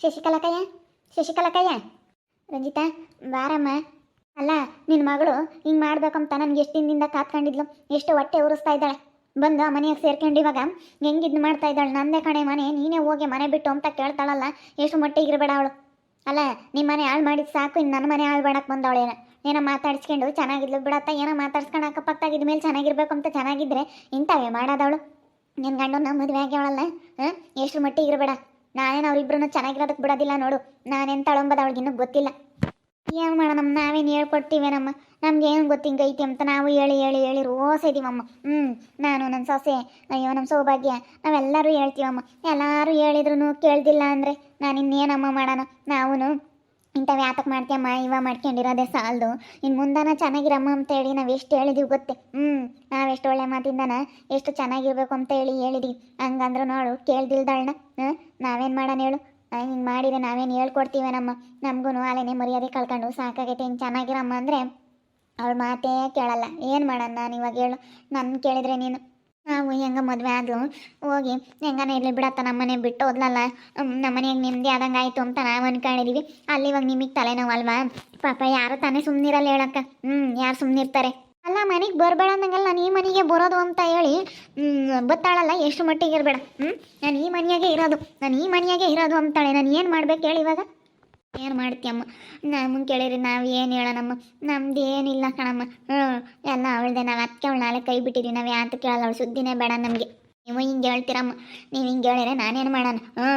ಶಶಿಕಲಕಯ್ಯ? ಶಶಿಕಲಕಯ್ಯ? ರಂಜಿತಾ, ಬಾರಮ್ಮ. ಅಲ್ಲ ನಿನ್ನ ಮಗಳು ಹಿಂಗೆ ಮಾಡ್ಬೇಕಂತ ನನಗೆ ಎಷ್ಟು ದಿನದಿಂದ ಕಾತ್ಕೊಂಡಿದ್ಲು, ಎಷ್ಟು ಹೊಟ್ಟೆ ಉರಿಸ್ತಾ ಇದ್ದಾಳೆ. ಬಂದು ಮನೆಯಾಗ ಸೇರ್ಕೊಂಡು ಇವಾಗ ಹೆಂಗಿದ್ದು ಮಾಡ್ತಾ ಇದ್ದಾಳೆ, ನಂದೇ ಕಣೆ ಮನೆ, ನೀನೇ ಹೋಗಿ ಮನೆ ಬಿಟ್ಟು ಅಂತ ಕೇಳ್ತಾಳಲ್ಲ, ಎಷ್ಟು ಮಟ್ಟಿಗೆ ಇರಬೇಡ ಅವಳು. ಅಲ್ಲ ನಿಮ್ಮ ಮನೆ ಹಾಳು ಮಾಡಿದ್ದು ಸಾಕು ಇನ್ನು ನನ್ನ ಮನೆ ಹಾಳು ಮಾಡಕ್ಕೆ ಬಂದವಳೇನ ಏನೋ. ಮಾತಾಡ್ಸ್ಕೊಂಡು ಚೆನ್ನಾಗಿದ್ಲು ಬಿಡತ್ತ, ಏನೋ ಮಾತಾಡ್ಸ್ಕೊಂಡು ಅಕ್ಕಪಕ್ಕಾಗಿದ್ದ ಮೇಲೆ ಚೆನ್ನಾಗಿರ್ಬೇಕು ಅಂತ ಚೆನ್ನಾಗಿದ್ರೆ ಇಂಥವೇ ಮಾಡೋದವಳು. ನಿನ್ನ ಗಂಡನ ಮದುವೆ ಆಗ್ಯಾವಳಲ್ಲ ಹಾಂ? ಎಷ್ಟು ಮಟ್ಟಿಗೆ ಇರಬೇಡ. ನಾನೇನು ಅವ್ರಿಬ್ರು ಚೆನ್ನಾಗಿರೋದಕ್ಕೆ ಬಿಡೋದಿಲ್ಲ ನೋಡು. ನಾನೇನು ತಳಂಬದ ಅವಳಿಗೆ ಇನ್ನೂ ಗೊತ್ತಿಲ್ಲ. ಏನು ಮಾಡೋಣ ನಾವೇನು ಹೇಳ್ಕೊಡ್ತೀವೇನಮ್ಮ ನಮ್ಗೆ ಏನು ಗೊತ್ತಿಂಗೈತಿ ಅಂತ ನಾವು ಹೇಳಿ ಹೇಳಿ ಹೇಳಿ ರೋಸ ಇದೀವಮ್ಮ. ಹ್ಞೂ ನಾನು ನನ್ನ ಸೊಸೆ, ಅಯ್ಯೋ ನಮ್ಮ ಸೌಭಾಗ್ಯ. ನಾವೆಲ್ಲರೂ ಹೇಳ್ತೀವಮ್ಮ. ಎಲ್ಲರೂ ಹೇಳಿದ್ರು ಕೇಳ್ದಿಲ್ಲ ಅಂದರೆ ನಾನು ಇನ್ನೇನಮ್ಮ ಮಾಡೋಣ? ನಾವು ಇಂಥವು ಯಾತಕ್ಕೆ ಮಾಡ್ತೀಯಮ್ಮ ಇವ ಮಾಡ್ಕೊಂಡಿರೋದೇ ಸಾಲದು. ಇನ್ನು ಮುಂದಾನ ಚೆನ್ನಾಗಿರಮ್ಮ ಅಂತ ಹೇಳಿ ನಾವು ಎಷ್ಟು ಹೇಳಿದೀವಿ ಗೊತ್ತೇ? ಹ್ಞೂ ನಾವೆಷ್ಟು ಒಳ್ಳೆ ಮಾತಿಂದನ, ಎಷ್ಟು ಚೆನ್ನಾಗಿರ್ಬೇಕು ಅಂತ ಹೇಳಿ ಹೇಳಿದೀವಿ. ಹಂಗಂದ್ರೆ ನೋಡು, ಕೇಳ್ದಿಲ್ದಾಳ್ನ, ಹಾಂ, ನಾವೇನು ಮಾಡೋಣ ಹೇಳು? ಹಿಂಗೆ ಮಾಡಿದ್ರೆ ನಾವೇನು ಹೇಳ್ಕೊಡ್ತೀವೇನಮ್ಮ? ನಮಗೂ ಅಲ್ಲೇನೆ ಮರ್ಯಾದೆ ಕಳ್ಕೊಂಡು ಸಾಕಾಗೈತೆ, ಹಿಂಗೆ ಚೆನ್ನಾಗಿರಮ್ಮ ಅಂದರೆ ಅವಳು ಮಾತೇ ಕೇಳಲ್ಲ. ಏನು ಮಾಡೋಣ ನಾನು ಇವಾಗ ಹೇಳು? ನನ್ನ ಕೇಳಿದ್ರೆ ನೀನು. ನಾವು ಹೆಂಗ ಮದುವೆ ಆದ್ಲು? ಹೋಗಿ, ಹೆಂಗನ ಇರಲಿ ಬಿಡತ್ತ ನಮ್ಮನೆ ಬಿಟ್ಟು ಹೋದ್ಲಲ್ಲ? ನಮ್ಮ ಮನೆಗೆ ನೆಮ್ಮದಿ ಆದಂಗೆ ಆಯಿತು ಅಂತ ನಾವು ಅನ್ಕೊಂಡಿದೀವಿ. ಅಲ್ಲಿ ಇವಾಗ ನಿಮಗೆ ತಲೆನೋವು ಅಲ್ವಾ? ಪಾಪ ಯಾರು ತಾನೇ ಸುಮ್ಮನಿರಲ್ಲ ಹೇಳಕ್ಕ. ಹ್ಞೂ ಯಾರು ಸುಮ್ಮನಿರ್ತಾರೆ ಅಲ್ಲ, ಮನೆಗೆ ಬರಬೇಡ ಅಂದಂಗಲ್ಲ ನಾನು ಈ ಮನೆಗೆ ಬರೋದು ಅಂತ ಹೇಳಿ ಬತ್ತಾಳಲ್ಲ, ಎಷ್ಟು ಮಟ್ಟಿಗೆ ಇರಬೇಡ. ಹ್ಞೂ ನಾನು ಈ ಮನೆಯಾಗೆ ಇರೋದು, ನಾನು ಈ ಮನೆಯಾಗೆ ಇರೋದು ಅಂತಾಳೆ ನಾನು ಏನು ಮಾಡ್ಬೇಕು ಹೇಳಿ ಇವಾಗ? ಏನು ಮಾಡ್ತೀಯಮ್ಮ? ನಮ್ಮ ಕೇಳಿರಿ, ನಾವು ಏನು ಹೇಳೋಣಮ್ಮ? ನಮ್ದು ಏನಿಲ್ಲ ಕಣಮ್ಮ. ಹ್ಞೂ ಎಲ್ಲ ಅವಳದೆ. ನಾವು ಅದಕ್ಕೆ ಅವಳು ನಾಳೆ ಕೈ ಬಿಟ್ಟಿದ್ದೀವಿ ನಾವು ಯಾತು ಕೇಳಲ್ಲ, ಅವಳು ಸುದ್ದಿನೇ ಬೇಡ ನಮಗೆ. ನೀವು ಹಿಂಗೆ ಹೇಳ್ತೀರಮ್ಮ. ನೀವು ಹಿಂಗೆ ಹೇಳಿದ್ರೆ ನಾನೇನು ಮಾಡೋಣ? ಹ್ಞೂ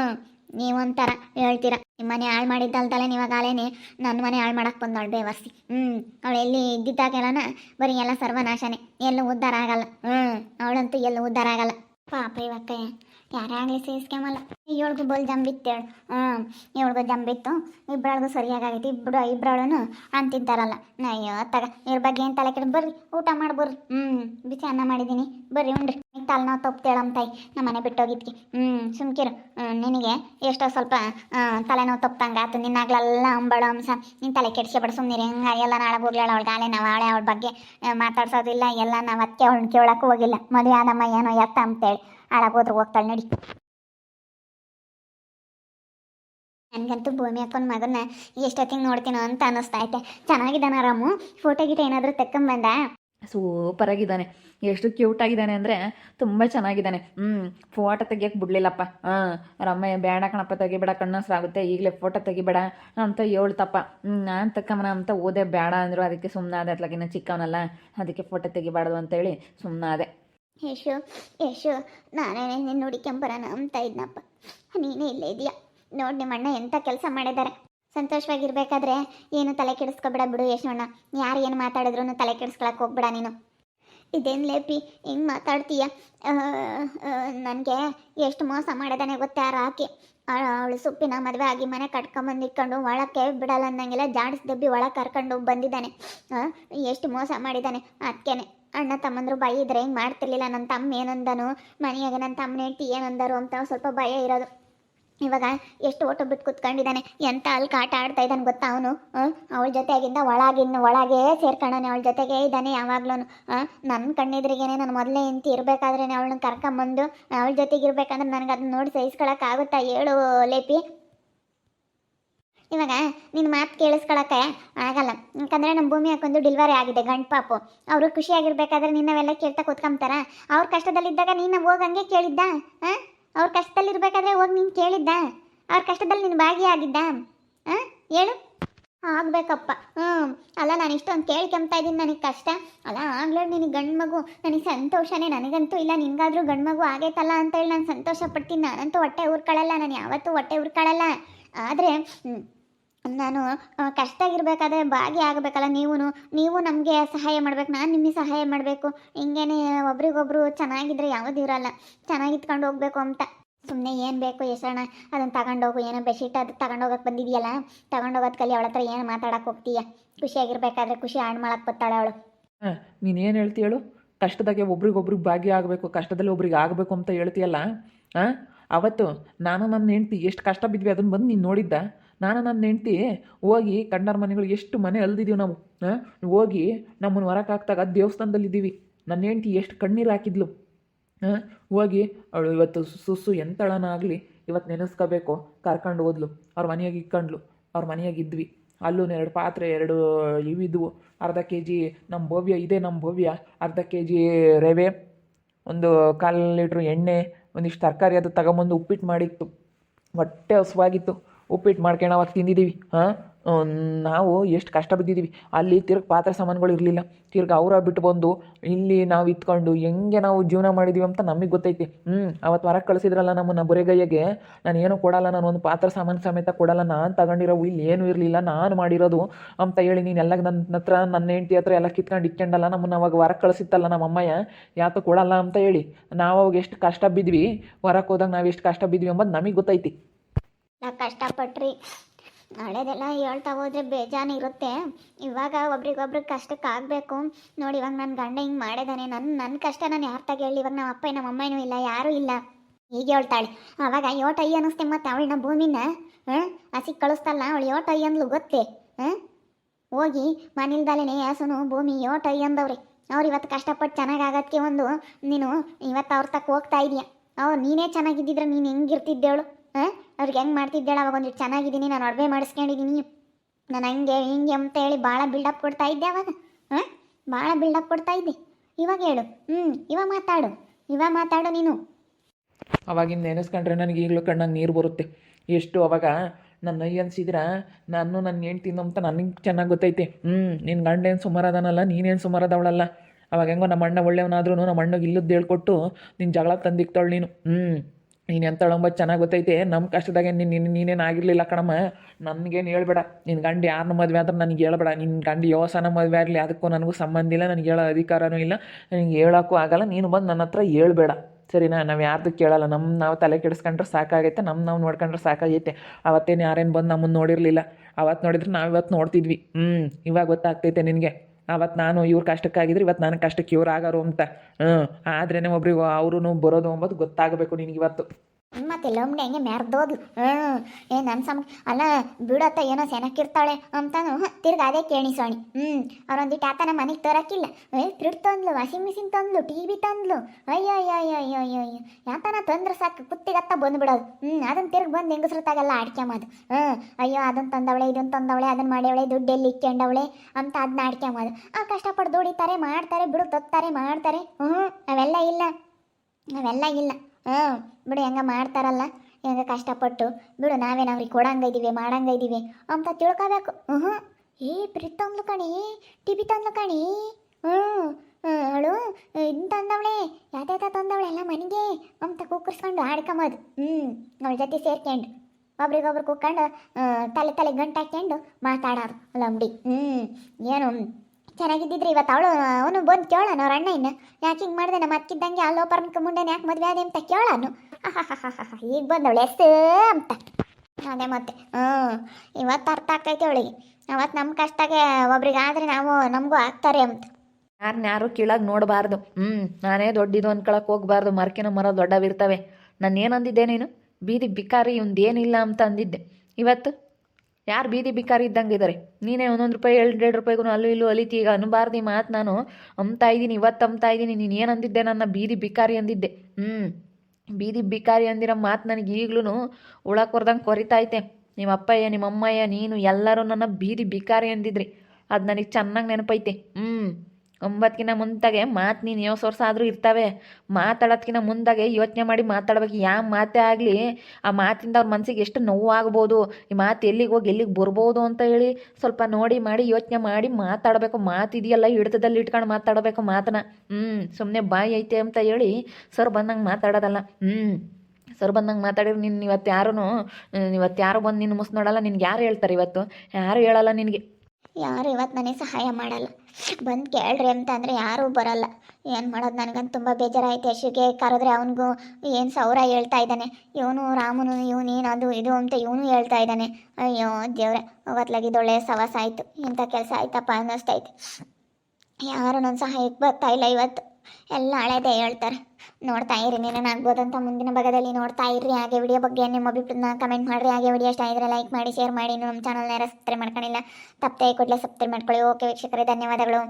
ನೀವೊಂಥರ ಹೇಳ್ತೀರ. ನಿಮ್ಮ ಮನೆ ಹಾಳು ಮಾಡಿದ್ದಲ್ದಲೆ ನೀವಾಗ ಆಲೇನೆ ನನ್ನ ಮನೆ ಹಾಳು ಮಾಡಕ್ಕೆ ಬಂದವಳು ಬೇವರ್ಸಿ. ಹ್ಞೂ ಅವಳು ಎಲ್ಲಿ ಇದ್ದಿದ್ದಾಗೆಲ್ಲನ ಬರೀ ಎಲ್ಲ ಸರ್ವನಾಶನೇ. ಎಲ್ಲೂ ಉದ್ಧಾರ ಆಗಲ್ಲ. ಹ್ಞೂ ಅವಳಂತೂ ಎಲ್ಲೂ ಉದ್ಧಾರ ಆಗಲ್ಲ. ಪಾಪ ಇವಕ್ಕಯ್ಯ ಯಾರಾಗಲಿ ಸೇರಿಸ್ಕೊಂಬಲ್ಲ ಏಳ್ಗು ಬೋಲ್ ಜಂಬಿತ್ತೇಳು ಹ್ಞೂ ಏಳ್ಗು ಜಂಬಿತ್ತು ಇಬ್ಬರೊಳಗೂ ಸರಿಯಾಗೈತಿ ಇಬ್ಬರು ಇಬ್ಬರೊಳನು ಅಂತಿದ್ದಾರಲ್ಲ. ಅಯ್ಯೋ ತಗ, ಇವ್ರ ಬಗ್ಗೆ ಏನು ತಲೆ ಕೆಡ ಬರ್ರಿ, ಊಟ ಮಾಡಿ ಬರ್ರಿ. ಹ್ಞೂ ಬಿಸಿ ಅನ್ನ ಮಾಡಿದ್ದೀನಿ. ಬರ್ರಿ ಉಂಡ್ರಿ ತಲೆನೋವು ತಪ್ಪೇಳಂತಾಯಿ ನಮ್ಮ ಮನೆ ಬಿಟ್ಟೋಗಿದ್ಕೆ ಹ್ಞೂ ಸುಮ್ಕಿರು ನಿನಗೆ ಎಷ್ಟೋ ಸ್ವಲ್ಪ ತಲೆನೋವು ತಪ್ಪಂಗೆ ಆತು. ನಿನ್ನಾಗ್ಲೆಲ್ಲ ಅಂಬಳ ಅಂಶ. ನಿನ್ನ ತಲೆ ಕೆಡ್ಸ್ಕೊಬೇಡ ಸುಮ್ಮನೆ ಹಂಗೆ ಎಲ್ಲ ನಾಳೆ ಹೋಗ್ಲಾಳ ಅವಳಿಗೆ ಆಲೆ ನಾವು ಆಳೆ ಅವ್ಳ ಬಗ್ಗೆ ಮಾತಾಡ್ಸೋದಿಲ್ಲ. ಎಲ್ಲ ನಾವು ಅತ್ತೆ ಅವಳನ್ನ ಕೇಳೋಕ್ಕೂ ಹೋಗಿಲ್ಲ. ಮದುವೆ ಆದಮ್ಮ ಏನೋ ಎತ್ತ ಅಂತೇಳಿ. ಹಾಳಾಗೋದ್ರು ಹೋಗ್ತಾಳೆ ನಡಿ. ನನಗಂತೂ ಭೂಮಿ ಹಾಕೊಂಡು ಮಗನ್ನ ಎಷ್ಟೊತ್ತಿಗೆ ನೋಡ್ತೀನೋ ಅಂತ ಅನ್ನಿಸ್ತಾ ಐತೆ. ಚೆನ್ನಾಗಿದ್ದಾನ ರಾಮು? ಫೋಟೋ ಗೀಟ ಏನಾದರೂ ತೆಕ್ಕೊಂಬಂದ? ಸೂಪರ್ ಆಗಿದ್ದಾನೆ ಎಷ್ಟು ಕ್ಯೂಟ್ ಆಗಿದ್ದಾನೆ ಅಂದರೆ ತುಂಬ ಚೆನ್ನಾಗಿದ್ದಾನೆ. ಹ್ಞೂ ಫೋಟೋ ತೆಗಿಯೋಕೆ ಬಿಡ್ಲಿಲ್ಲಪ್ಪ. ಹಾಂ ರಮ್ಮ ಬೇಡ ಕಣಪ್ಪ, ತೆಗಿಬೇಡ ಕಣ್ಣಸ್ರಾಗುತ್ತೆ ಈಗಲೇ ಫೋಟೋ ತೆಗಿಬೇಡ. ಅಂತ ಹೇಳ್ತಪ್ಪ ಹ್ಞೂ ನಾನು ತಕ್ಕಮ್ಮನ ಅಂತ ಓದೇ ಬೇಡ ಅಂದರು. ಅದಕ್ಕೆ ಸುಮ್ಮನಾದೆ ಅತ್ಲಾಗಿನ ಚಿಕ್ಕವನಲ್ಲ. ಅದಕ್ಕೆ ಫೋಟೋ ತೆಗಿಬಾರ್ದು ಅಂತೇಳಿ ಸುಮ್ಮನಾದೆ ಯಶು ಯಶು ನಾನೇ ನಿನ್ನ ಕೆಂಬರ ಅಂತ ಇದ್ನಪ್ಪ. ನೀನೇ ಇಲ್ಲೇ ಇದೆಯಾ ನೋಡಿ ನಿಮ್ಮ ಅಣ್ಣ ಎಂಥ ಕೆಲಸ ಮಾಡಿದ್ದಾರೆ. ಸಂತೋಷವಾಗಿರ್ಬೇಕಾದ್ರೆ ಏನು ತಲೆ ಕೆಡಿಸ್ಕೊಬೇಡ ಬಿಡು ಯಶೋಣ್ಣ ಯಾರು ಏನು ಮಾತಾಡಿದ್ರು ತಲೆ ಕೆಡಿಸ್ಕೊಳಕ್ಕೆ ಹೋಗ್ಬೇಡ ನೀನು. ಇದೇನು ಲೇಪಿ? ಹಿಂಗೆ ಮಾತಾಡ್ತೀಯ? ನನಗೆ ಎಷ್ಟು ಮೋಸ ಮಾಡಿದಾನೆ ಯಾರು ಹಾಕಿ ಅವಳು ಸುಪ್ಪಿನ ಮದುವೆ ಆಗಿ ಮನೆ ಕಟ್ಕೊಂಬಂದಿಟ್ಕೊಂಡು ಒಳಕ್ಕೆ ಬಿಡಲ್ಲ ಜಾಡಿಸ್ ದಬ್ಬಿ ಒಳಗೆ ಕರ್ಕೊಂಡು ಬಂದಿದ್ದಾನೆ. ಎಷ್ಟು ಮೋಸ ಮಾಡಿದ್ದಾನೆ ಅದಕ್ಕೇನೆ ಅಣ್ಣ ತಮ್ಮಂದ್ರು ಭಯ ಇದ್ರೆ ಹಿಂಗೆ ಮಾಡ್ತಿರ್ಲಿಲ್ಲ. ನನ್ನ ತಮ್ಮ ಏನಂದನು? ಮನೆಯಾಗ ನನ್ನ ತಮ್ಮನ ಹೆಂಡತಿ ಏನಂದರು ಅಂತ ಸ್ವಲ್ಪ ಭಯ ಇರೋದು. ಇವಾಗ ಎಷ್ಟು ಓಟೋ ಬಿಟ್ಟು ಕುತ್ಕೊಂಡಿದ್ದಾನೆ. ಎಂತ ಅಲ್ಲಿ ಕಾಟ ಆಡ್ತಾ ಇದ್ದಾನೆ ಗೊತ್ತಾ ಅವನು? ಅವಳ ಜೊತೆಗಿಂದ ಒಳಗಿನ ಒಳಗೆ ಸೇರ್ಕೊಂಡಾನೆ ಅವಳ ಜೊತೆಗೆ ಇದ್ದಾನೆ ಯಾವಾಗ್ಲೂ ನನ್ನ ಕಣ್ಣಿದ್ರಿಗೇನೆ ನಾನು ಮೊದಲೇ ಇಂತಿ ಇರಬೇಕಾದ್ರೆ ಅವಳನ್ನ ಕರ್ಕೊಂಬಂದು, ಅವಳ ಜೊತೆಗೆ ಇರಬೇಕಂದ್ರೆ ನನಗೆ ಅದನ್ನ ನೋಡಿ ಸಹಿಸ್ಕೊಳಕ್ಕಾಗುತ್ತಾ? ಹೇಳು ಲೇಪಿ. ಇವಾಗ ನಿನ್ನ ಮಾತು ಕೇಳಿಸ್ಕೊಳಕ್ಕೆ ಆಗಲ್ಲ. ಯಾಕಂದರೆ ನಮ್ಮ ಭೂಮಿ ಹಾಕೊಂದು ಡಿಲ್ವರಿ ಆಗಿದೆ, ಗಂಡು ಪಾಪು. ಅವರು ಖುಷಿಯಾಗಿರ್ಬೇಕಾದ್ರೆ ನಿನ್ನವೆಲ್ಲ ಕೇಳ್ತಾ ಕೂತ್ಕೊಂತಾರ ಅವ್ರ ಕಷ್ಟದಲ್ಲಿದ್ದಾಗ ನೀನು ಹೋಗಂಗೆ ಕೇಳಿದ್ದ? ಹಾಂ? ಅವ್ರ ಕಷ್ಟದಲ್ಲಿರ್ಬೇಕಾದ್ರೆ ಹೋಗಿ ನೀನು ಕೇಳಿದ್ದ? ಅವ್ರ ಕಷ್ಟದಲ್ಲಿ ನೀನು ಭಾಗಿಯಾಗಿದ್ದ ಹಾಂ? ಹೇಳು. ಆಗಬೇಕಪ್ಪ. ಹ್ಞೂ ಅಲ್ಲ, ನಾನು ಇಷ್ಟೊಂದು ಕೇಳ್ಕೊಂತ ಇದ್ದೀನಿ ನನಗೆ ಕಷ್ಟ. ಅಲ್ಲ, ಆಗ್ಲೂ ನಿನಗೆ ಗಂಡು ಮಗು. ನನಗೆ ಸಂತೋಷನೇ. ನನಗಂತೂ ಇಲ್ಲ, ನಿನಗಾದರೂ ಗಂಡು ಮಗು ಆಗೈತಲ್ಲ ಅಂತೇಳಿ ನಾನು ಸಂತೋಷ ಪಡ್ತೀನಿ ನಾನಂತೂ ಹೊಟ್ಟೆ ಉರ್ಕೊಳ್ಳಲ್ಲ ನಾನು ಯಾವತ್ತೂ ಹೊಟ್ಟೆ ಉರ್ಕೊಳ್ಳಲ್ಲ ಆದರೆ ನಾನು ಕಷ್ಟ ಆಗಿರಬೇಕಾದ್ರೆ ಭಾಗಿ ಆಗಬೇಕಲ್ಲ ನೀವು ನೀವು ನಮಗೆ ಸಹಾಯ ಮಾಡ್ಬೇಕು, ನಾನು ನಿಮಗೆ ಸಹಾಯ ಮಾಡಬೇಕು. ಹಿಂಗೇನೆ ಒಬ್ರಿಗೊಬ್ರು ಚೆನ್ನಾಗಿದ್ರೆ ಯಾವುದು ಇರಲ್ಲ. ಚೆನ್ನಾಗಿತ್ಕೊಂಡು ಹೋಗ್ಬೇಕು ಅಂತ. ಸುಮ್ಮನೆ ಏನು ಬೇಕು ಎಷ್ಟಣ ಅದನ್ನು ತಗೊಂಡೋಗು ಏನೋ ಬೆಡ್ಶೀಟ್ ಅದು ತಗೊಂಡೋಗಕ್ಕೆ ಬಂದಿದೆಯಲ್ಲ ತಗೊಂಡೋಗೋದು ಕಲಿ ಅವಳ ಹತ್ರ ಏನು ಮಾತಾಡಕ್ಕೆ ಹೋಗ್ತೀಯ? ಖುಷಿಯಾಗಿರ್ಬೇಕಾದ್ರೆ ಖುಷಿ ಹಾಳು ಮಾಡಕ್ಕೆ ಬರ್ತಾಳೆ ಅವಳು. ಹಾಂ ನೀನೇನು ಹೇಳ್ತಿ ಹೇಳು? ಕಷ್ಟದಾಗೆ ಒಬ್ರಿಗೊಬ್ರಿಗೆ ಭಾಗಿಯಾಗಬೇಕು ಕಷ್ಟದಲ್ಲಿ ಒಬ್ರಿಗೆ ಆಗಬೇಕು ಅಂತ ಹೇಳ್ತೀಯಲ್ಲ, ಹಾಂ? ಅವತ್ತು ನಾನು ನನ್ನ ಹೆಂಡ್ತಿ ಎಷ್ಟು ಕಷ್ಟ ಬಿದ್ವಿ ಅದನ್ನು ಬಂದು ನೀನು ನೋಡಿದ್ದ? ನಾನು ನನ್ನ ಹೆಂಡ್ತಿ ಹೋಗಿ ಕಣ್ಣರ ಮನೆಗಳು ಎಷ್ಟು ಮನೆ ಅಲ್ದಿದ್ದೀವಿ ನಾವು ಹೋಗಿ ನಮ್ಮನ್ನು ಹೊರಗೆ ಹಾಕ್ದಾಗ ದೇವಸ್ಥಾನದಲ್ಲಿದ್ದೀವಿ ನನ್ನ ಹೆಂಡ್ತಿ ಎಷ್ಟು ಕಣ್ಣೀರು ಹಾಕಿದ್ಲು ಹೋಗಿ ಅವಳು ಇವತ್ತು ಸುಸ್ಸು ಎಂತಳನ ಆಗಲಿ ಇವತ್ತು ನೆನೆಸ್ಕೋಬೇಕು. ಕರ್ಕೊಂಡು ಹೋದ್ಲು, ಅವ್ರ ಮನೆಯಾಗಿ ಇಕ್ಕೊಂಡ್ಲು ಅವ್ರ ಮನೆಯಾಗಿದ್ವಿ ಅಲ್ಲೂ ಎರಡು ಪಾತ್ರೆ, ಎರಡು ಇವಿದ್ವು ಅರ್ಧ ಕೆ ಜಿ ನಮ್ಮ ಭವ್ಯ, ಇದೆ ನಮ್ಮ ಭವ್ಯ, ಅರ್ಧ ಕೆ ಜಿ ರವೆ, ಒಂದು ಕಾಲು ಲೀಟ್ರ್ ಎಣ್ಣೆ, ಒಂದಿಷ್ಟು ತರಕಾರಿ ಅದು ತಗೊಂಬಂದು ಉಪ್ಪಿಟ್ಟು ಮಾಡಿತ್ತು. ಹೊಟ್ಟೆ ಹಸುವಾಗಿತ್ತು. ಉಪ್ಪಿಟ್ಟು ಮಾಡ್ಕೊಂಡು ಅವಾಗ ತಿಂದಿದ್ದೀವಿ, ಹಾಂ? ನಾವು ಎಷ್ಟು ಕಷ್ಟ ಬಿದ್ದಿದ್ದೀವಿ. ಅಲ್ಲಿ ತಿರ್ಗಿ ಪಾತ್ರೆ ಸಾಮಾನುಗಳು ಇರಲಿಲ್ಲ. ತಿರ್ಗಿ ಅವರ ಬಿಟ್ಟು ಬಂದು, ಇಲ್ಲಿ ನಾವು ಇತ್ಕೊಂಡು ಹೆಂಗೆ ನಾವು ಜೀವನ ಮಾಡಿದ್ದೀವಿ ಅಂತ ನಮಗೆ ಗೊತ್ತೈತಿ. ಹ್ಞೂ ಅವತ್ತು ಹೊರಗೆ ಕಳಿಸಿದ್ರಲ್ಲ ನಮ್ಮನ್ನು ಬುರೆಗೈಯಗೆ. ನಾನು ಏನೂ ಕೊಡಲ್ಲ, ನಾನು ಒಂದು ಪಾತ್ರೆ ಸಾಮಾನು ಸಮೇತ ಕೊಡಲ್ಲ. ನಾನು ತಗೊಂಡಿರೋ ಇಲ್ಲಿ ಏನೂ ಇರಲಿಲ್ಲ. ನಾನು ಮಾಡಿರೋದು ಅಂತ ಹೇಳಿ ನೀನು ಎಲ್ಲ ನನ್ನ ಹತ್ರ ನನ್ನ ಹೆಂಡತಿ ಹತ್ರ ಎಲ್ಲ ಕಿತ್ಕೊಂಡು ಇಟ್ಕೊಂಡಲ್ಲ ನಮ್ಮನ್ನು ಅವಾಗ ಹೊರಗೆ ಕಳಿಸಿತ್ತಲ್ಲ ನಮ್ಮ ಅಮ್ಮಯ್ಯ ಯಾತು ಕೊಡಲ್ಲ ಅಂತ ಹೇಳಿ. ನಾವು ಅವಾಗ ಎಷ್ಟು ಕಷ್ಟ ಬಿದ್ವಿ ಹೊರಗೆ ಹೋದಾಗ ನಾವು ಎಷ್ಟು ಕಷ್ಟ ಬಿದ್ವಿ ಅಂಬೋದು ನಮಗೆ ಗೊತ್ತೈತಿ. ನಾವು ಕಷ್ಟಪಟ್ರಿ. ಹಳೇದೆಲ್ಲ ಹೇಳ್ತಾ ಹೋದ್ರೆ ಬೇಜಾನು ಇರುತ್ತೆ. ಇವಾಗ ಒಬ್ರಿಗೊಬ್ರಿಗೆ ಕಷ್ಟಕ್ಕೆ ಆಗಬೇಕು. ನೋಡಿ, ಇವಾಗ ನನ್ನ ಗಂಡ ಹಿಂಗೆ ಮಾಡಿದಾನೆ. ನನ್ನ ನನ್ನ ಕಷ್ಟ ನಾನು ಯಾರ ತಗ ಹೇಳಿ, ಇವಾಗ ನಮ್ಮ ಅಪ್ಪ ನಮ್ಮ ಅಮ್ಮನೂ ಇಲ್ಲ, ಯಾರೂ ಇಲ್ಲ. ಹೀಗೆ ಹೇಳ್ತಾಳೆ. ಅವಾಗ ಯೋಟೈ ಅನ್ನಿಸ್ತೆ ಮತ್ತೆ ಅವಳನ್ನ ಭೂಮಿನ. ಹಾಂ? ಹಸಿಗೆ ಕಳಿಸ್ತಲ್ಲ ಅವಳು ಯೋಟ ಅಂದ್ಲು ಗೊತ್ತೇ? ಹಾಂ? ಹೋಗಿ ಮನಿಲ್ದಲೇ ಯಾಸನು ಭೂಮಿ ಯೋಟ ಅಂದವ್ರಿ. ಅವ್ರು ಇವತ್ತು ಕಷ್ಟಪಟ್ಟು ಚೆನ್ನಾಗಿ ಆಗೋದಕ್ಕೆ ಒಂದು ನೀನು ಇವತ್ತು ಅವ್ರ ತಕ್ಕ ಹೋಗ್ತಾ ಇದೀಯ? ಅವ್ರು ನೀನೇ ಚೆನ್ನಾಗಿದ್ದಿದ್ರೆ ನೀನು ಹೆಂಗಿರ್ತಿದ್ದೇಳು ಹಾಂ? ಅವ್ರಿಗೆ ಹೆಂಗೆ ಮಾಡ್ತಿದ್ದೇಳ? ಅವಾಗ ಒಂದಿಟ್ಟು ಚೆನ್ನಾಗಿದ್ದೀನಿ, ನಾನು ಒಡವೆ ಮಾಡಿಸ್ಕೊಂಡಿದ್ದೀನಿ ನಾನು ಹಂಗೆ ಹಿಂಗೆ ಅಂತ ಹೇಳಿ ಭಾಳ ಬಿಲ್ಡಪ್ ಕೊಡ್ತಾ ಇದ್ದೆ ಅವಾಗ. ಹಾಂ? ಭಾಳ ಬಿಲ್ಡಪ್ ಕೊಡ್ತಾ ಇದ್ದೆ. ಇವಾಗ ಹೇಳು. ಹ್ಞೂ ಇವಾಗ ಮಾತಾಡು. ಇವಾಗ ಮಾತಾಡು ನೀನು. ಅವಾಗಿಂದ ನೆನೆಸ್ಕೊಂಡ್ರೆ ನನಗೆ ಈಗಲೂ ಕಣ್ಣಾಗ ನೀರು ಬರುತ್ತೆ. ಎಷ್ಟು ಅವಾಗ ನನ್ನ ಅನ್ಸಿದ್ರ ನಾನು ನನ್ನ ಹೆಂಡ್ತಿ ಅಂತ ನನಗೆ ಚೆನ್ನಾಗಿ ಗೊತ್ತೈತೆ. ಹ್ಞೂ ನಿನ್ನ ಗಂಡ ಏನು ಸುಮಾರು ಅದಾನಲ್ಲ ನೀನೇನು ಸುಮಾರು ಅದಾವಳಲ್ಲ. ಅವಾಗ ಹೆಂಗೋ ನಮ್ಮ ಅಣ್ಣ ಒಳ್ಳೆಯವನಾದ್ರೂ ನಮ್ಮ ಅಣ್ಣಗೆ ಇಲ್ಲದ್ದು ಹೇಳ್ಕೊಟ್ಟು ನಿನ್ನ ಜಗಳ ತಂದಿಕ್ತಾಳು ನೀನು. ಹ್ಞೂ ನೀನು ಎಂತಳಂಬ ಚೆನ್ನಾಗಿ ಗೊತ್ತೈತೆ. ನಮ್ಮ ಕಷ್ಟದಾಗೆ ನೀನು ನೀನು ನೀನೇನು ಆಗಿರಲಿಲ್ಲ ಕಣಮ್ಮ. ನನಗೇನು ಹೇಳ್ಬೇಡ. ನಿನ್ನ ಗಂಡ ಯಾರನ್ನ ಮದುವೆ ಆದ್ರೆ ನನಗೆ ಹೇಳ್ಬೇಡ. ನಿನ್ನ ಗಂಡ ಯೋಸನ ಮದುವೆ ಆಗಲಿ, ಅದಕ್ಕೂ ನನಗೂ ಸಂಬಂಧ ಇಲ್ಲ. ನನಗೆ ಹೇಳೋ ಅಧಿಕಾರನೂ ಇಲ್ಲ. ನನಗೆ ಹೇಳೋಕ್ಕೂ ಆಗಲ್ಲ. ನೀನು ಬಂದು ನನ್ನ ಹತ್ರ ಹೇಳ್ಬೇಡ. ಸರಿನಾ? ನಾವು ಯಾರ್ದು ಕೇಳಲ್ಲ. ನಮ್ಮ ನಾವು ತಲೆ ಕೆಡಿಸ್ಕೊಂಡ್ರೆ ಸಾಕಾಗೈತೆ. ನಮ್ಮ ನಾವು ನೋಡ್ಕೊಂಡ್ರೆ ಸಾಕಾಗೈತೆ. ಅವತ್ತೇನು ಯಾರೇನು ಬಂದು ನಮ್ಮನ್ನು ನೋಡಿರಲಿಲ್ಲ. ಅವತ್ತು ನೋಡಿದ್ರೆ ನಾವು ಇವತ್ತು ನೋಡ್ತಿದ್ವಿ. ಹ್ಞೂ ಇವಾಗ ಗೊತ್ತಾಗ್ತೈತೆ ನಿನಗೆ. ಅವತ್ತು ನಾನು ಇವ್ರ ಕಷ್ಟಕ್ಕಾಗಿದ್ರೆ ಇವತ್ತು ನಾನು ಕಷ್ಟಕ್ಕೆ ಇವ್ರು ಆಗೋರು ಅಂತ. ಹ್ಞೂ ಆದ್ರೇ ಒಬ್ರಿಗೆ ಅವರು ಬರೋದು ಅಂಬೋದು ಗೊತ್ತಾಗಬೇಕು ನಿನಗೆ ಇವತ್ತು. ಮತ್ತೆ ಹಂಗೆ ಮೆರ್ದೋದ್ಲು ಹ್ಞೂ. ಏ ನನ್ನ ಸಮ, ಅಲ್ಲ, ಬಿಡತ್ತ ಏನೋ ಸೆನಕ್ಕಿರ್ತಾಳೆ ಅಂತಾನು. ತಿರ್ಗಿ ಅದೇ ಕೇಣಿಸೋಣಿ ಹ್ಞೂ. ಅವ್ರೊಂದಿಟ್ಟು ಆತ ನಮ್ಮ ಮನೆಗೆ ತರಕಿಲ್ಲ. ಏ ಫ್ರಿಡ್ ತಂದ್ಲು, ವಾಷಿಂಗ್ ಮಿಷಿನ್ ತಂದ್ಲು, ಟಿ ವಿ ತಂದ್ಲು. ಅಯ್ಯೋ ಅಯ್ಯೋ ಅಯ್ಯೋ ಅಯ್ಯೋ ಅಯ್ಯೋ ಯಾತನ ತಂದ್ರೆ ಸಾಕು ಕುತ್ತಿಗತ್ತ ಬಂದ್ಬಿಡೋದು ಹ್ಞೂ ಅದನ್ನ ತಿರ್ಗಿ ಬಂದು ಹೆಂಗಸ್ರ ತಾಗೆಲ್ಲ ಆಡ್ಕ್ಯಂಬೋದು ಹ್ಞೂ ಅಯ್ಯೋ ಅದನ್ನ ತಂದವಳೆ ಇದನ್ನ ತಂದವಳೆ ಅದನ್ನ ಮಾಡ್ಯವಳೆ ದುಡ್ಡು ಎಲ್ಲಿ ಇಕ್ಕೊಂಡವಳೆ ಅಂತ ಅದನ್ನ ಆಡ್ಕ್ಯಂಬೋದು ಆ ಕಷ್ಟಪಟ್ಟು ದುಡಿತಾರೆ ಮಾಡ್ತಾರೆ ಬಿಡು ತತ್ತಾರೆ ಮಾಡ್ತಾರೆ ಹ್ಞೂ ಅವೆಲ್ಲ ಇಲ್ಲ ಅವೆಲ್ಲ ಇಲ್ಲ ಹ್ಞೂ ಬಿಡು, ಹೆಂಗ ಮಾಡ್ತಾರಲ್ಲ, ಹೆಂಗ ಕಷ್ಟಪಟ್ಟು. ಬಿಡು, ನಾವೇನು ಅವ್ರಿಗೆ ಮಾಡಂಗ ಇದ್ದೀವಿ ಅಂತ ತಿಳ್ಕೊಬೇಕು. ಹ್ಞೂ ಏ, ಪ್ರೀತ್ ತಂದ್ಲು ಕಣಿ ಟಿವಿ ತಂದ್ಲು ಕಣಿ. ಹ್ಞೂ ಅವಳು ಇದನ್ನ ತಂದವಳೆ ಯಾವ್ದಾಯ್ತ ತಂದವಳೆ, ಎಲ್ಲ ಮನೆಗೆ ಅಂತ ಕೂಕರ್ಸ್ಕೊಂಡು ಆಡ್ಕೊಂಬೋದು. ಹ್ಞೂ ಅವಳ ಜೊತೆ ಸೇರ್ಕೊಂಡು ಒಬ್ರಿಗೊಬ್ರು ಕುಕ್ಕೊಂಡು ತಲೆ ತಲೆ ಗಂಟು ಹಾಕ್ಕೊಂಡು ಮಾತಾಡೋರು ಲಂಬಡಿ ಹ್ಞೂ ಏನು ಚೆನ್ನಾಗಿದ್ದಿದ್ರೆ ಇವತ್ತು ಅವಳು, ಅವನು ಬಂದು ಕೇಳೋಣ ಅವ್ರ ಅಣ್ಣ ಇನ್ನು. ಯಾಕೆ ಹಿಂಗೆ ಮಾಡಿದೆ ನಮ್ಮ ಅಕ್ಕಿದ್ದಂಗೆ ಅಲ್ಲೋ ಪರ್ಮಿಕ ಮುಂಡೆ ಯಾಕೆ ಮದುವೆ ಆದೆ ಅಂತ ಕೇಳೋನು. ಈಗ ಬಂದವಳು ಎಸ್ ಅಂತ. ಅದೇ ಮತ್ತೆ ಹ್ಞೂ ಇವತ್ತು ಅರ್ಥ ಆಗ್ತೈತೆ ಅವಳಿಗೆ. ಅವತ್ತು ನಮ್ಮ ಕಷ್ಟಕ್ಕೆ ಒಬ್ರಿಗೆ ಆದರೆ ನಾವು, ನಮಗೂ ಆಗ್ತಾರೆ ಅಂತ. ಯಾರನ್ನ ಯಾರು ಕೀಳಾಗಿ ನೋಡಬಾರ್ದು. ಹ್ಞೂ ನಾನೇ ದೊಡ್ಡಿದು ಅನ್ಕೊಳಕ್ಕೆ ಹೋಗ್ಬಾರ್ದು. ಮರಕಿನ ಮರ ದೊಡ್ಡವಿರ್ತವೆ. ನಾನು ಏನಂದಿದ್ದೆ ನೀನು? ಬೀದಿ ಬಿಕಾರಿ ಏನಿಲ್ಲ ಅಂತ ಅಂದಿದ್ದೆ. ಇವತ್ತು? ಯಾರು ಬೀದಿ ಬಿಕಾರಿ ಇದ್ದಂಗೆ ಇದ್ದಾರೆ ನೀನೇ ಒಂದೊಂದು ರೂಪಾಯಿ, ಎರಡು ಎರಡು ರೂಪಾಯಿಗೂ ಅಲ್ಲೂ ಇಲ್ಲೂ ಅಲಿತಿ. ಈಗ ಅನ್ಬಾರ್ದು ಈ ಮಾತು ನಾನು. ಅಂಬ್ತಾ ಇದ್ದೀನಿ, ಇವತ್ತು ಅಂಬ್ತಾ ಇದ್ದೀನಿ. ನೀನು ಏನು ಅಂದಿದ್ದೆ? ನನ್ನ ಬೀದಿ ಬಿಕಾರಿ ಅಂದಿದ್ದೆ. ಹ್ಞೂ ಬೀದಿ ಬಿಕಾರಿ ಅಂದಿರೋ ಮಾತು ನನಗೆ ಈಗಲೂ ಉಳಕ್ಕೆ ಹೊರ್ದಂಗೆ ಕೊರಿತೈತೆ. ನಿಮ್ಮ ಅಪ್ಪಯ್ಯ ನಿಮ್ಮ ಅಮ್ಮಯ್ಯ ನೀನು ಎಲ್ಲರೂ ನನ್ನ ಬೀದಿ ಬಿಕಾರಿ ಅಂದಿದ್ರಿ. ಅದು ನನಗೆ ಚೆನ್ನಾಗಿ ನೆನಪೈತೆ. ಹ್ಞೂ ಒಂಬತ್ತಕ್ಕಿಂತ ಮುಂದಾಗೆ ಮಾತು ನೀನು ಯಾವ ಸೋರ್ಸ ಆದರೂ ಇರ್ತವೆ. ಮಾತಾಡೋದ್ಕಿಂತ ಮುಂದಾಗೆ ಯೋಚನೆ ಮಾಡಿ ಮಾತಾಡ್ಬೇಕು. ಯಾವ ಮಾತೇ ಆಗಲಿ, ಆ ಮಾತಿಂದ ಅವ್ರ ಮನಸ್ಸಿಗೆ ಎಷ್ಟು ನೋವಾಗ್ಬೋದು. ಈ ಮಾತು ಎಲ್ಲಿಗೆ ಹೋಗಿ ಎಲ್ಲಿಗೆ ಬರ್ಬೋದು ಅಂತ ಹೇಳಿ ಸ್ವಲ್ಪ ನೋಡಿ ಮಾಡಿ, ಯೋಚನೆ ಮಾಡಿ ಮಾತಾಡಬೇಕು. ಮಾತಿದೆಯಲ್ಲ ಹಿಡಿತದಲ್ಲಿ ಇಟ್ಕೊಂಡು ಮಾತಾಡಬೇಕು ಮಾತನ್ನ. ಹ್ಞೂ ಸುಮ್ಮನೆ ಬಾಯಿ ಐತೆ ಅಂತ ಹೇಳಿ ಸರ್ ಬಂದಂಗೆ ಮಾತಾಡೋದಲ್ಲ. ಹ್ಞೂ ಸರ್ ಬಂದಂಗೆ ಮಾತಾಡಿದ್ರು ನಿನ್ನ ಇವತ್ತು ಯಾರೂ ಇವತ್ತು ಯಾರು ಬಂದು ನಿನ್ನ ಮುಸ್ ನೋಡಲ್ಲ, ನಿನ್ಗೆ ಯಾರು ಹೇಳ್ತಾರೆ ಇವತ್ತು? ಯಾರು ಹೇಳಲ್ಲ ನಿನಗೆ? ಯಾರು ಇವತ್ತು ನನಗೆ ಸಹಾಯ ಮಾಡಲ್ಲ. ಬಂದು ಕೇಳ್ರಿ ಅಂತ ಅಂದರೆ ಯಾರೂ ಬರಲ್ಲ. ಏನು ಮಾಡೋದು? ನನಗಂತ ತುಂಬ ಬೇಜಾರಾಯಿತು. ಯಶುಗೆ ಕರೆದ್ರೆ ಅವನಿಗೂ ಏನು ಸೌರ ಹೇಳ್ತಾ ಇದ್ದಾನೆ. ಇವನು ರಾಮನು ಇವನೇನು ಅದು, ಇದು ಅಂತ ಇವನು ಹೇಳ್ತಾ ಇದ್ದಾನೆ. ಅಯ್ಯೋ ದೇವ್ರೆ ಒಳ್ಳೆಯ ಸವಾಸ ಆಯಿತು ಇಂಥ ಕೆಲಸ ಆಯ್ತಪ್ಪ ಅನ್ನಿಸ್ತೈತೆ ಯಾರು ನನ್ನ ಸಹಾಯಕ್ಕೆ ಬರ್ತಾ ಇಲ್ಲ ಇವತ್ತು. ಎಲ್ಲ ಹಳೇದೇ ಹೇಳ್ತಾರೆ. ನೋಡ್ತಾ ಇರಿ ನೀನು ಆಗ್ಬೋದಂತ ಮುಂದಿನ ಭಾಗದಲ್ಲಿ ನೋಡ್ತಾ ಇರ್ರಿ. ಹಾಗೆ ವಿಡಿಯೋ ಬಗ್ಗೆ ನಿಮ್ಮ ಅಭಿಪ್ರಾಯನ ಕಮೆಂಟ್ ಮಾಡಿರಿ. ಹಾಗೆ ವಿಡಿಯೋ ಇಷ್ಟ ಆಗಿದ್ರೆ ಲೈಕ್ ಮಾಡಿ ಶೇರ್ ಮಾಡಿ. ನಮ್ಮ ಚಾನಲ್ನ ಸಬ್ಸ್ಕ್ರೈಬ್ ಮಾಡ್ಕೊಂಡಿಲ್ಲ, ತಪ್ಪದೆ ಕೂಡಲೇ ಸಬ್ಸ್ಕ್ರೈಬ್ ಮಾಡ್ಕೊಳ್ಳಿ. ಓಕೆ ವೀಕ್ಷಕರೇ, ಧನ್ಯವಾದಗಳು.